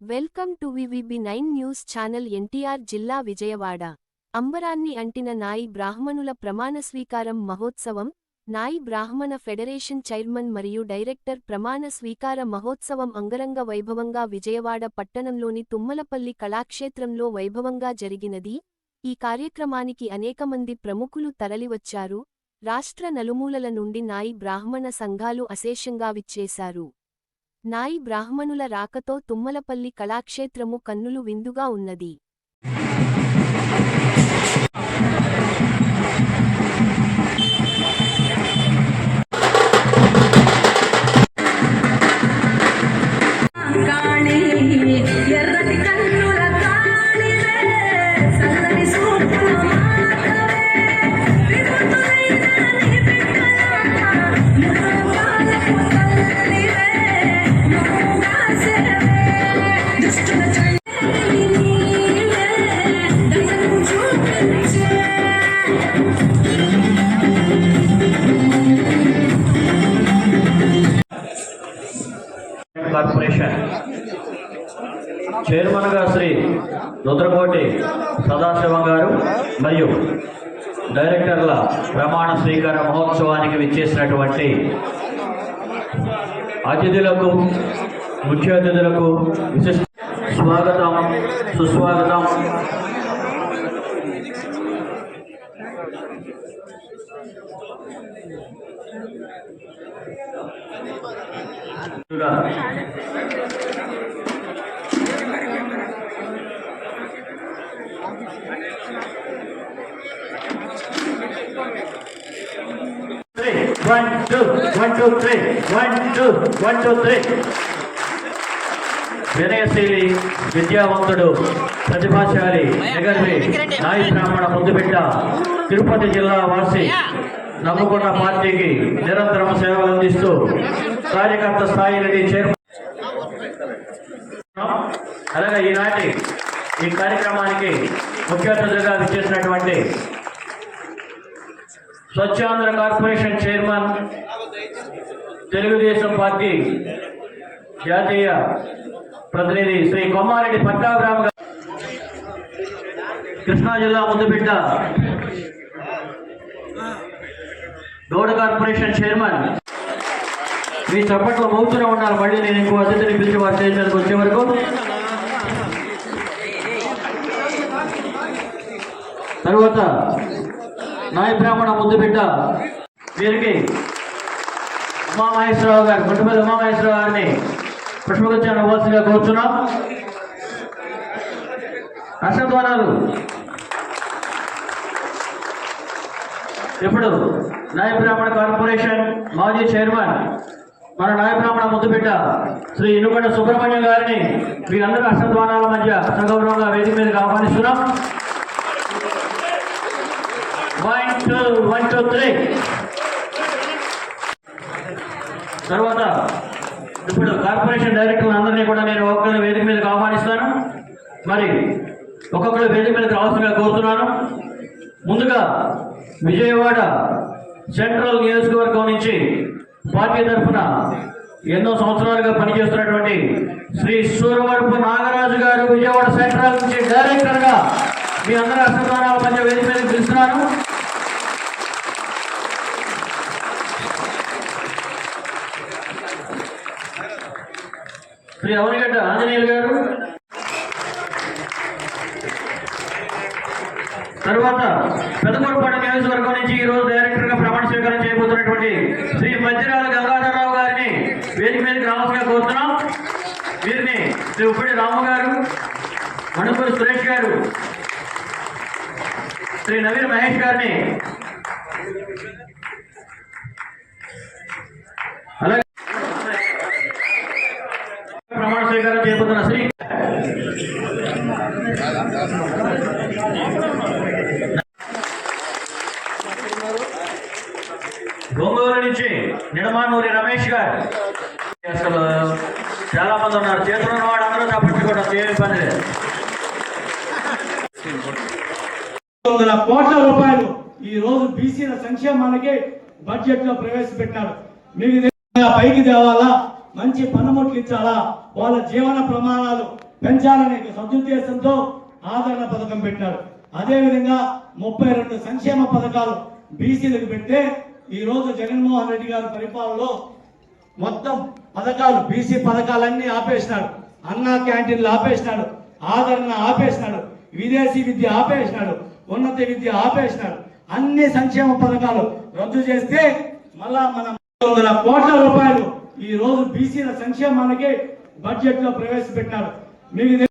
Welcome to V V B nine news channel NTR జిల్లా విజయవాడ. అంబరాన్ని అంటిన నాయి బ్రాహ్మణుల ప్రమాణ స్వీకారం మహోత్సవం నాయి బ్రాహ్మణ ఫెడరేషన్ చైర్మన్ మరియు డైరెక్టర్ ప్రమాణ స్వీకార మహోత్సవం అంగరంగ వైభవంగా విజయవాడ పట్టణంలోని తుమ్మలపల్లి కళాక్షేత్రంలో వైభవంగా జరిగినది. ఈ కార్యక్రమానికి అనేకమంది ప్రముఖులు తరలివచ్చారు. రాష్ట్ర నలుమూలల నుండి నాయి బ్రాహ్మణ సంఘాలు అశేషంగా విచ్చేశారు. నాయి బ్రాహ్మణుల రాకతో తుమ్మలపల్లి కళాక్షేత్రము కన్నులు విందుగా ఉన్నది. కార్పొరేషన్. చైర్మన్గా శ్రీ రుద్రకోటి సదాశివం గారు మరియు డైరెక్టర్ల ప్రమాణ స్వీకార మహోత్సవానికి విచ్చేసినటువంటి అతిథులకు ముఖ్య అతిథులకు విశిష్ట స్వాగతం సుస్వాగతం కూడా three. One, two, one, two, three. One, two, one, two, three. వినయశీలి విద్యావంతుడు ప్రతిభాశాలి నిగర్వి నాయి బ్రాహ్మణ ముద్దుబిడ్డ తిరుపతి జిల్లా వాసి నమ్ముకున్న పార్టీకి నిరంతరం సేవలు అందిస్తూ కార్యకర్త స్థాయి నుండి చేరు అలాగే ఈనాటి ఈ కార్యక్రమానికి ముఖ్య అతిథిగా విచ్చేసినటువంటి Swachhandhra corporation chairman Telugu Desam party జాతీయ ప్రతినిధి శ్రీ కొమ్మారెడ్డి పట్టాభిరామ్ గారు. కృష్ణా జిల్లా ముద్దుబిడ్డ గౌడ కార్పొరేషన్ చైర్మన్. మీ చప్పట్లో మోగుతూనే ఉన్నారు మళ్ళీ నేను ఇంకో అతిథిని పిలిచి వారి చేయడానికి వచ్చే వరకు. తర్వాత నాయ బ్రాహ్మణ ముద్దు బిడ్డ. వీరికి ఉమామహేశ్వరరావు గారు గుంటుపల్లి ఉమామహేశ్వరరావు గారిని. పుష్పగుచ్చాన్ని ఇవ్వాల్సిందిగా కూర్చున్నాం. హర్షధ్వానాలు ఇప్పుడు నాయ బ్రాహ్మణ కార్పొరేషన్ మాజీ చైర్మన్ మన నాయ బ్రాహ్మణ ముద్దుబిడ్డ శ్రీ ఇనుగడ సుబ్రహ్మణ్యం గారిని మీ అందరూ హర్షధ్వానాల మధ్య సగౌరవంగా వేదిక మీదకి ఆహ్వానిస్తున్నాం. One two one two three తర్వాత కార్పొరేషన్ డైరెక్టర్లు అందరినీ కూడా నేను ఒక్కొక్కరి వేదిక మీదకి ఆహ్వానిస్తాను. మరి ఒక్కొక్కరు వేదిక మీదకి రావాల్సిందిగా కోరుతున్నాను. ముందుగా విజయవాడ సెంట్రల్ నియోజకవర్గం నుంచి పార్టీ తరఫున ఎన్నో సంవత్సరాలుగా పనిచేస్తున్నటువంటి శ్రీ సూరవరపు నాగరాజు గారు విజయవాడ సెంట్రల్ నుంచి డైరెక్టర్గా మీ అందరి అసంతానాల మధ్య వేదిక మీదకి పిలుస్తున్నాను శ్రీ అవనిగడ్డ ఆంజనేయులు గారు. తరువాత పెదకొడపాడు నియోజకవర్గం నుంచి ఈ రోజు డైరెక్టర్గా ప్రమాణ స్వీకారం చేయబోతున్నటువంటి శ్రీ మధ్యరాల గంగాధరరావు గారిని వేదిక మీద రావాల్సిగా కోరుతున్నాం. వీరిని శ్రీ ఉప్పటి రాము గారు మణుపూరి సురేష్ గారు శ్రీ నవీన్ మహేష్ గారిని స్వీకారం చేయబోతున్న శ్రీ గొంగూరు నుంచి నిడమానూరి రమేష్ గారు. అసలు చాలా మంది ఉన్నారు. చేతులు ఉన్నవాడు అందరూ తప్పించుకోవడం ఏమి పని లేదు. వందల కోట్ల రూపాయలు ఈ రోజు బీసీల సంక్షేమానికి బడ్జెట్లో ప్రవేశపెట్టారు. మీకు పైకి తేవాలా? మంచి పనిముట్లు ఇచ్చాలా? వాళ్ళ జీవన ప్రమాణాలు పెంచాలనే సదుద్దేశంతో ఆదరణ పథకం పెట్టారు అదేవిధంగా ముప్పై రెండు సంక్షేమ పథకాలు బీసీలకు పెడితే ఈరోజు జగన్మోహన్ రెడ్డి గారి పరిపాలనలో మొత్తం పథకాలు బీసీ పథకాలన్నీ ఆపేసినాడు. అన్నా క్యాంటీన్లు ఆపేసినాడు. ఆదరణ ఆపేసినాడు. విదేశీ విద్య ఆపేసినాడు. ఉన్నత విద్య ఆపేసినాడు. అన్ని సంక్షేమ పథకాలు రద్దు చేస్తే మళ్ళా మనం వందల కోట్ల రూపాయలు ఈ రోజు బీసీల సంక్షేమానికి బడ్జెట్లో ప్రవేశపెట్టారు మీకు